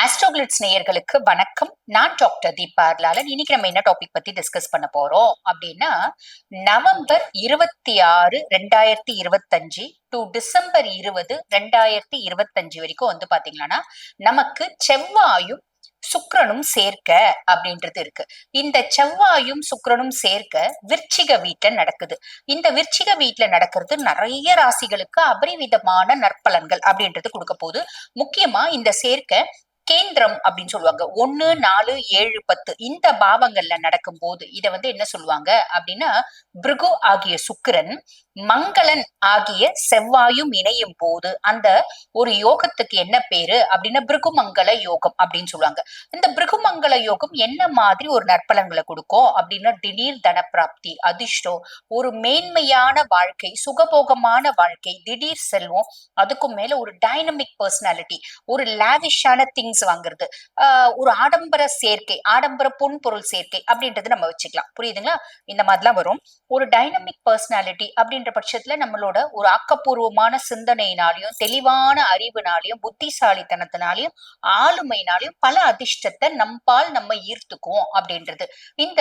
ஆஸ்ட்ரோகிளிட்ஸ் நேயர்களுக்கு வணக்கம். நான் டாக்டர் தீபா அர்லாலன். இன்னைக்கு நம்ம என்ன டாபிக் பத்தி டிஸ்கஸ் பண்ண போறோம்? அப்படின்னா நவம்பர் இருபத்தி ஆறு ரெண்டாயிரத்தி இருபத்தஞ்சு டு டிசம்பர் இருபது ரெண்டாயிரத்தி இருபத்தஞ்சு வரைக்கும் வந்து பாத்தீங்கன்னா நமக்கு செவ்வாயும் சுக்கரனும் சேர்க்க அப்படின்றது இருக்கு. இந்த செவ்வாயும் சுக்கரனும் சேர்க்க விருச்சிக வீட்டுல நடக்குது. இந்த விருச்சிக வீட்டுல நடக்கிறது நிறைய ராசிகளுக்கு அபரிவிதமான நற்பலன்கள் அப்படின்றது கொடுக்க போகுது. முக்கியமா இந்த சேர்க்க கேந்திரம் அப்படின்னு சொல்லுவாங்க. ஒன்னு நாலு ஏழு பத்து. இந்த பாவங்கள்ல நடக்கும் போது இதை வந்து என்ன சொல்லுவாங்க அப்படின்னா பிருகு ஆகிய சுக்கிரன் மங்களன் ஆகிய செவ்வாயும் இணையும் போது அந்த ஒரு யோகத்துக்கு என்ன பேரு அப்படின்னா பிருகுமங்கல யோகம் அப்படின்னு சொல்லுவாங்க. இந்த பிருகுமங்கல யோகம் என்ன மாதிரி ஒரு நற்பலன்களை கொடுக்கும் அப்படின்னா திடீர் தனப்பிராப்தி அதிர்ஷ்டம் ஒரு மேன்மையான வாழ்க்கை சுகபோகமான வாழ்க்கை திடீர் செல்வம் அதுக்கும் மேல ஒரு டைனமிக் பர்சனாலிட்டி ஒரு லாவிஷான திங்ஸ் வாங்குறது. ஒரு ஆடம்பர சேர்க்கை ஆடம்பர பொன் பொருள் சேர்க்கை அப்படின்றது நம்ம வச்சுக்கலாம். புரியுதுங்களா? இந்த மாதிரிலாம் வரும். ஒரு டைனமிக் பர்சனாலிட்டி அப்படின்ற பட்சத்துல நம்மளோட ஒரு ஆக்கப்பூர்வமான சிந்தனையினாலையும் தெளிவான அறிவுனாலையும் புத்திசாலித்தனத்தினாலையும் ஆளுமையினாலையும் பல அதிர்ஷ்டத்தை நம்பால் நம்ம ஈர்த்துக்குவோம் அப்படின்றது. இந்த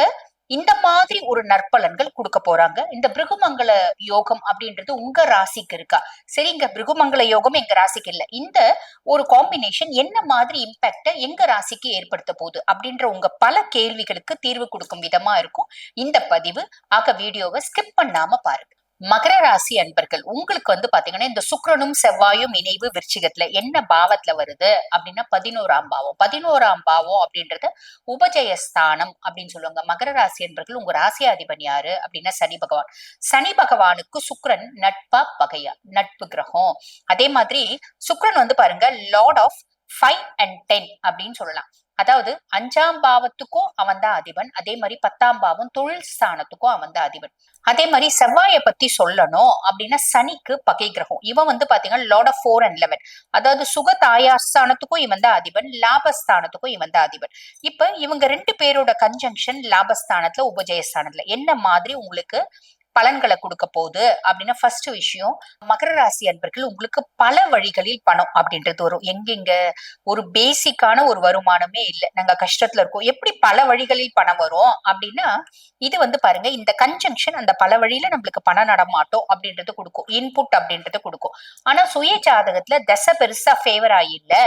இந்த மாதிரி ஒரு நற்பலன்கள் கொடுக்க போறாங்க. இந்த பிருகுமங்கல யோகம் அப்படின்றது உங்க ராசிக்கு இருக்கா? சரி இங்க பிருகுமங்கல யோகம் எங்க ராசிக்கு இல்ல. இந்த ஒரு காம்பினேஷன் என்ன மாதிரி இம்பாக்ட எங்க ராசிக்கு ஏற்படுத்த போகுது அப்படின்ற உங்க பல கேள்விகளுக்கு தீர்வு கொடுக்கும் விதமா இருக்கும். இந்த பதிவு. ஆக வீடியோவை ஸ்கிப் பண்ணாம பாருங்க. மகர ராசி அன்பர்கள் உங்களுக்கு வந்து பாத்தீங்கன்னா இந்த சுக்ரனும் செவ்வாயும் இணைவு விருச்சிகத்துல என்ன பாவத்துல வருது அப்படின்னா பதினோராம் பாவம். பதினோராம் பாவம் அப்படின்றது உபஜயஸ்தானம் அப்படின்னு சொல்லுவாங்க. மகர ராசி அன்பர்கள் உங்க ராசியாதிபன் யாரு அப்படின்னா சனி பகவான். சனி பகவானுக்கு சுக்ரன் நட்பா பகையா நட்பு கிரகம். அதே மாதிரி சுக்ரன் வந்து பாருங்க lord of five and ten அப்படின்னு சொல்லலாம். அதாவது அஞ்சாம் பாவத்துக்கும் அவன் தான் அதிபன். அதே மாதிரி பத்தாம் பாவம் தொழில் ஸ்தானத்துக்கும் அவன் தான் அதிபன். அதே மாதிரி செவ்வாயை பத்தி சொல்லணும் அப்படின்னா சனிக்கு பகை கிரகம். இவன் வந்து பாத்தீங்கன்னா lord of four and eleven அதாவது சுக தாயாஸ்தானத்துக்கும் இவன் தான் அதிபன். லாபஸ்தானத்துக்கும் இவன் தான் அதிபன். இப்ப இவங்க ரெண்டு பேரோட கன்ஜங்ஷன் லாபஸ்தானத்துல உபஜயஸ்தானத்துல என்ன மாதிரி உங்களுக்கு பலன்களை கொடுக்க போகுது அப்படின்னா ஃபர்ஸ்ட் விஷயம் மகர ராசி அன்பர்கள் உங்களுக்கு பல வழிகளில் பணம் அப்படின்றது வரும். எங்கெங்க? ஒரு பேசிக்கான ஒரு வருமானமே இல்லை. நாங்க கஷ்டத்துல இருக்கோம். எப்படி பல வழிகளில் பணம் வரும் அப்படின்னா இது வந்து பாருங்க இந்த கன்ஜங்ஷன் அந்த பல வழியில நம்மளுக்கு பணம் நடமாட்டோம் அப்படின்றது கொடுக்கும். இன்புட் அப்படின்றது கொடுக்கும். ஆனா சுய ஜாதகத்துல தசை பெருசா ஃபேவர் இல்லை.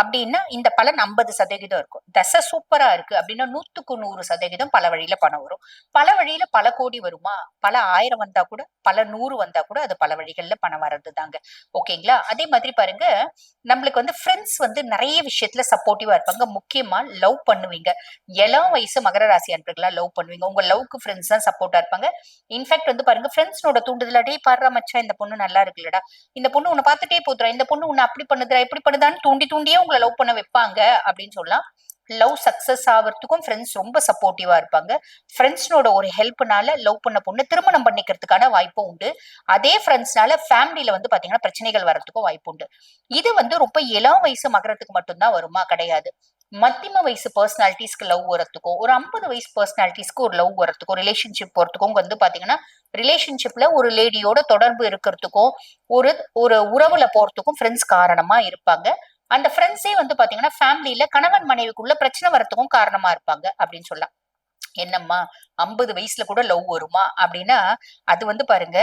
அப்படின்னா இந்த பலன் ஐம்பது சதவீதம் இருக்கும். தசை சூப்பரா இருக்கு அப்படின்னா நூத்துக்கு நூறு சதவீதம் பல வழியில பணம் வரும். பல வழியில பல கோடி வருமா? பல ஆயிரம் வந்தா கூட பல நூறு வந்தா கூட அது பல வழிகள்ல பணம் வர்றது தாங்க ஓகேங்களா? அதே மாதிரி பாருங்க நம்மளுக்கு வந்து ஃப்ரெண்ட்ஸ் வந்து நிறைய விஷயத்துல சப்போர்ட்டிவா இருப்பாங்க. முக்கியமா லவ் பண்ணுவீங்க. எல்லாம் வயசு மகர ராசி அன்பர்களா லவ் பண்ணுவீங்க. உங்க லவ்க்கு ஃப்ரெண்ட்ஸ் தான் சப்போர்ட்டா இருப்பாங்க. இன்ஃபேக்ட் வந்து பாருங்க ஃப்ரெண்ட்ஸ்னோட தூண்டுதல டே பாடுற மச்சான் இந்த பொண்ணு நல்லா இருக்குல்லடா. இந்த பொண்ணு உன்னை பார்த்துட்டே போதுரா இந்த பொண்ணு உன்னை அப்படி பண்ணுதுரா இப்படி பண்ணுதான்னு தூண்டி தூண்டியே உங்களை லவ் பண்ண வைப்பாங்க அப்படின்னு சொல்லலாம். லவ் சக்சஸ் ஆகிறதுக்கும் ஃப்ரெண்ட்ஸ் ரொம்ப சப்போர்ட்டிவா இருப்பாங்க. ஃப்ரெண்ட்ஸ்னோட ஒரு ஹெல்ப்னால லவ் பண்ண பொண்ணு திருமணம் பண்ணிக்கிறதுக்கான வாய்ப்பும் உண்டு. அதே ஃப்ரெண்ட்ஸ்னால ஃபேமிலியில வந்து பாத்தீங்கன்னா பிரச்சனைகள் வர்றதுக்கும் வாய்ப்பு உண்டு. இது வந்து ரொம்ப இளம் வயசு மகரத்துக்கு மட்டும்தான் வருமா? கிடையாது. மத்தியம வயசு பர்சனாலிட்டிஸ்க்கு லவ் வரத்துக்கும் ஒரு ஐம்பது வயசு பர்சனாலிட்டிஸ்க்கு ஒரு லவ் வரத்துக்கும் ரிலேஷன்ஷிப் போறதுக்கும் வந்து பாத்தீங்கன்னா ரிலேஷன்ஷிப்ல ஒரு லேடியோட தொடர்பு இருக்கிறதுக்கும் ஒரு ஒரு உறவுல போறதுக்கும் ஃப்ரெண்ட்ஸ் காரணமா இருப்பாங்க. அந்த ஃப்ரெண்ட்ஸே வந்து பாத்தீங்கன்னா ஃபேமிலியில கணவன் மனைவிக்குள்ள பிரச்சனை வரத்துக்கும் காரணமா இருப்பாங்க அப்படின்னு சொல்லலாம். என்னம்மா ஐம்பது வயசுல கூட லவ் வருமா? அப்படின்னா அது வந்து பாருங்க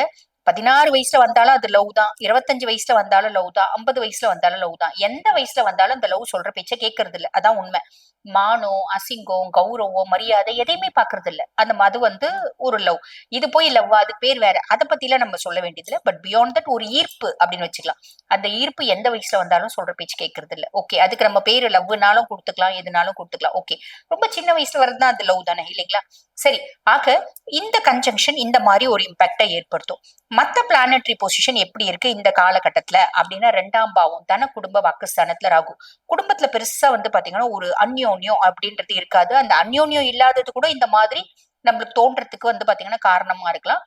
பதினாறு வயசுல வந்தாலும் அது லவ் தான். இருபத்தஞ்சு வயசுல வந்தாலும் லவ் தான். ஐம்பது வயசுல வந்தாலும் லவ் தான். எந்த வயசுல வந்தாலும் அந்த லவ் சொல்ற பேச்சை கேட்கறது இல்லை அதான் உண்மை. மானம் அசிங்கம் கௌரவம் மரியாதை எதையுமே பாக்குறது இல்ல அந்த அது வந்து ஒரு லவ் இது போய் லவ் அது பேர் வேற. அதை பத்தி எல்லாம் நம்ம சொல்ல வேண்டியது பட் பியாண்ட் தட் ஒரு ஈர்ப்பு அப்படின்னு வச்சுக்கலாம். அந்த ஈர்ப்பு எந்த வயசுல வந்தாலும் சொல்ற பேச்சு கேட்கறது இல்ல ஓகே அதுக்கு நம்ம பேரு லவ்னாலும் கொடுத்துக்கலாம் எதுனாலும் கொடுத்துக்கலாம். ஓகே ரொம்ப சின்ன வயசுல வரதுதான் அந்த லவ் தானே இல்லைங்களா? சரி ஆக இந்த கன்ஜங்ஷன் இந்த மாதிரி ஒரு இம்பாக்டை ஏற்படுத்தும். மத்த பிளானட்டரி பொசிஷன் எப்படி இருக்கு இந்த காலகட்டத்துல? அப்படின்னா ரெண்டாம் பாவம் தன குடும்ப வாக்குஸ்தானத்துல ராகு. குடும்பத்துல பெருசா வந்து பாத்தீங்கன்னா ஒரு அந்யோன்யம் அப்படின்றது இருக்காது. அந்த அந்யோன்யம் இல்லாதது கூட இந்த மாதிரி நம்மளுக்கு தோன்றதுக்கு வந்து பாத்தீங்கன்னா காரணமா இருக்கலாம்.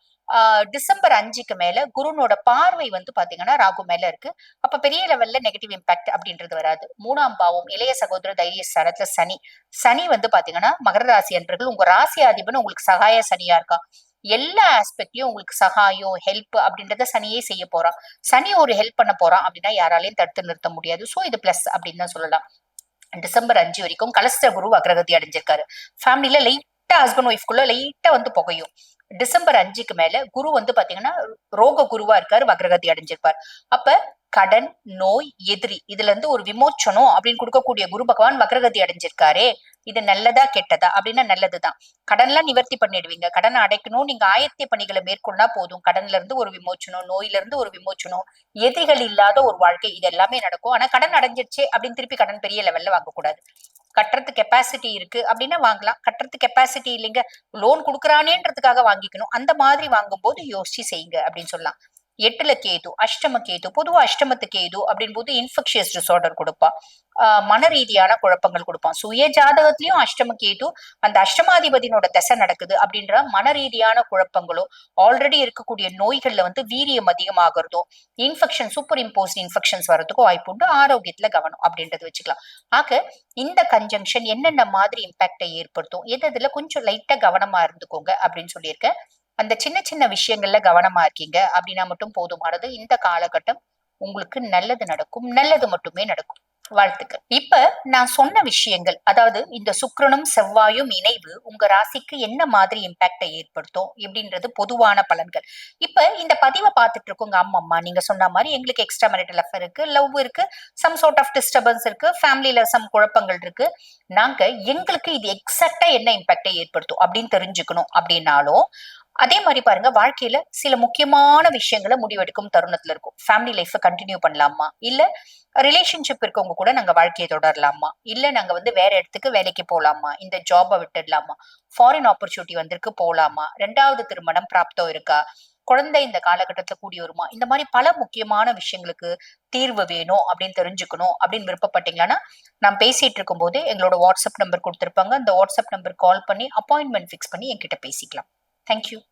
டிசம்பர் அஞ்சுக்கு மேல குருனோட பார்வை வந்து பாத்தீங்கன்னா ராகு மேல இருக்கு. அப்ப பெரிய லெவல்ல நெகட்டிவ் இம்பாக்ட் அப்படின்றது வராது. மூணாம் பாவம் இளைய சகோதர தைரிய சரத்துல சனி. சனி வந்து பாத்தீங்கன்னா மகர ராசி அன்பர்கள் உங்க ராசி அதிபன் உங்களுக்கு சகாய சனியா இருக்கா. எல்லா ஆஸ்பெக்ட்லயும் உங்களுக்கு சகாயம் ஹெல்ப் அப்படின்றத சனியே செய்ய போறான் சனி ஒரு ஹெல்ப் பண்ண போறான் அப்படின்னா யாராலையும் தடுத்து நிறுத்த முடியாது. சோ இது பிளஸ் அப்படின்னு தான் சொல்லலாம். டிசம்பர் அஞ்சு வரைக்கும் கலஸ்டர் குரு அக்ரகதி அடைஞ்சிருக்காரு. ஃபேமிலியில லைட்டா ஹஸ்பண்ட் ஒய்ஃப்குள்ள லைட்டா வந்து புகையும். டிசம்பர் அஞ்சுக்கு மேல குரு வந்து பாத்தீங்கன்னா ரோக குருவா இருக்காரு வக்ரகதி அடைஞ்சிருப்பார். அப்ப கடன் நோய் எதிரி இதுல இருந்து ஒரு விமோச்சனம் அப்படின்னு கொடுக்கக்கூடிய குரு பகவான் வக்ரகதி அடைஞ்சிருக்காரே இது நல்லதா கெட்டதா? அப்படின்னா நல்லதுதான். கடன்லாம் நிவர்த்தி பண்ணிடுவீங்க. கடனை அடைக்கணும் நீங்க ஆயத்திய பணிகளை மேற்கொண்டா போதும். கடன்ல இருந்து ஒரு விமோச்சனம் நோயில இருந்து ஒரு விமோச்சனம் எதிரிகள் இல்லாத ஒரு வாழ்க்கை இது எல்லாமே நடக்கும். ஆனா கடன் அடைஞ்சிருச்சு அப்படின்னு திருப்பி கடன் பெரிய லெவல்ல வாங்கக்கூடாது. கட்டுறது கெப்பாசிட்டி இருக்கு அப்படின்னா வாங்கலாம். கட்டுறது கெப்பாசிட்டி இல்லைங்க லோன் கொடுக்குறானேன்றதுக்காக வாங்கிக்கணும். அந்த மாதிரி வாங்கும்போது யோசிச்சு செய்யுங்க அப்படின்னு சொல்லலாம். எட்டுல கேது அஷ்டம கேது பொதுவா அஷ்டமத்து கேது அப்படின் போது இன்ஃபெக்ஷியஸ் டிசார்டர் கொடுப்பான் ஆஹ் மன ரீதியான குழப்பங்கள் கொடுப்பான் சுய ஜாதகத்திலயும் அஷ்டம கேது அந்த அஷ்டமாதிபதியினோட தசை நடக்குது அப்படின்ற மன ரீதியான குழப்பங்களோ ஆல்ரெடி இருக்கக்கூடிய நோய்கள்ல வந்து வீரியம் அதிகமாகிறதோ இன்ஃபெக்ஷன் சூப்பர் இம்போஸ் இன்ஃபெக்ஷன்ஸ் வரதுக்கும் வாய்ப்பு உண்டு. ஆரோக்கியத்துல கவனம் அப்படின்றது வச்சுக்கலாம். ஆக இந்த கன்ஜங்ஷன் என்னென்ன மாதிரி இம்பாக்டை ஏற்படுத்தும் எது இதுல கொஞ்சம் லைட்டா கவனமா இருந்துக்கோங்க அப்படின்னு சொல்லியிருக்கேன். அந்த சின்ன சின்ன விஷயங்கள்ல கவனமா இருக்கீங்க. அப்படின்னா மட்டும் போதுமானது. இந்த காலகட்டம் உங்களுக்கு நல்லது நடக்கும். நல்லது மட்டுமே நடக்கும். வாழ்த்துக்கள். இப்ப நான் சொன்ன விஷயங்கள் அதாவது இந்த சுக்கரனும் செவ்வாயும் இணைவு உங்க ராசிக்கு என்ன மாதிரி இம்பாக்டை ஏற்படுத்தும்? எப்படின்றது பொதுவான பலன்கள். இப்ப இந்த பதிவை பார்த்துட்டு இருக்கோங்க அம்மம்மா. நீங்க சொன்ன மாதிரி எங்களுக்கு எக்ஸ்ட்ரா மேரிட்டல் அஃபர் இருக்கு லவ் இருக்கு சம் சார்ட் ஆஃப் டிஸ்டர்பன்ஸ் இருக்கு ஃபேமிலியில சம் குழப்பங்கள் இருக்கு. நாங்க எங்களுக்கு இது எக்ஸாக்டா என்ன இம்பாக்டை ஏற்படுத்தும் அப்படின்னு தெரிஞ்சுக்கணும் அப்படின்னாலும் அதே மாதிரி பாருங்க வாழ்க்கையில சில முக்கியமான விஷயங்களை முடிவெடுக்கும் தருணத்துல இருக்கும். ஃபேமிலி லைஃப் கண்டினியூ பண்ணலாமா? இல்ல ரிலேஷன்ஷிப் இருக்கவங்க கூட நாங்க வாழ்க்கையை தொடரலாமா? இல்ல நாங்க வந்து வேற இடத்துக்கு வேலைக்கு போலாமா? இந்த ஜாபை விட்டுடலாமா? ஃபாரின் ஆப்பர்ச்சுனிட்டி வந்திருக்கு போலாமா? ரெண்டாவது திருமணம் பிராப்தம் இருக்கா? குழந்தை இந்த காலகட்டத்துல கூடி வருமா? இந்த மாதிரி பல முக்கியமான விஷயங்களுக்கு தீர்வு வேணும் அப்படின்னு தெரிஞ்சுக்கணும் அப்படின்னு விருப்பப்பட்டீங்கன்னா நான் பேசிட்டு இருக்கும் போது எங்களோட வாட்ஸ்அப் நம்பர் கொடுத்துருப்பாங்க. அந்த வாட்ஸ்அப் நம்பர் கால் பண்ணி அப்பாயின்மெண்ட் ஃபிக்ஸ் பண்ணி என்கிட்ட பேசிக்கலாம். தேங்க்யூ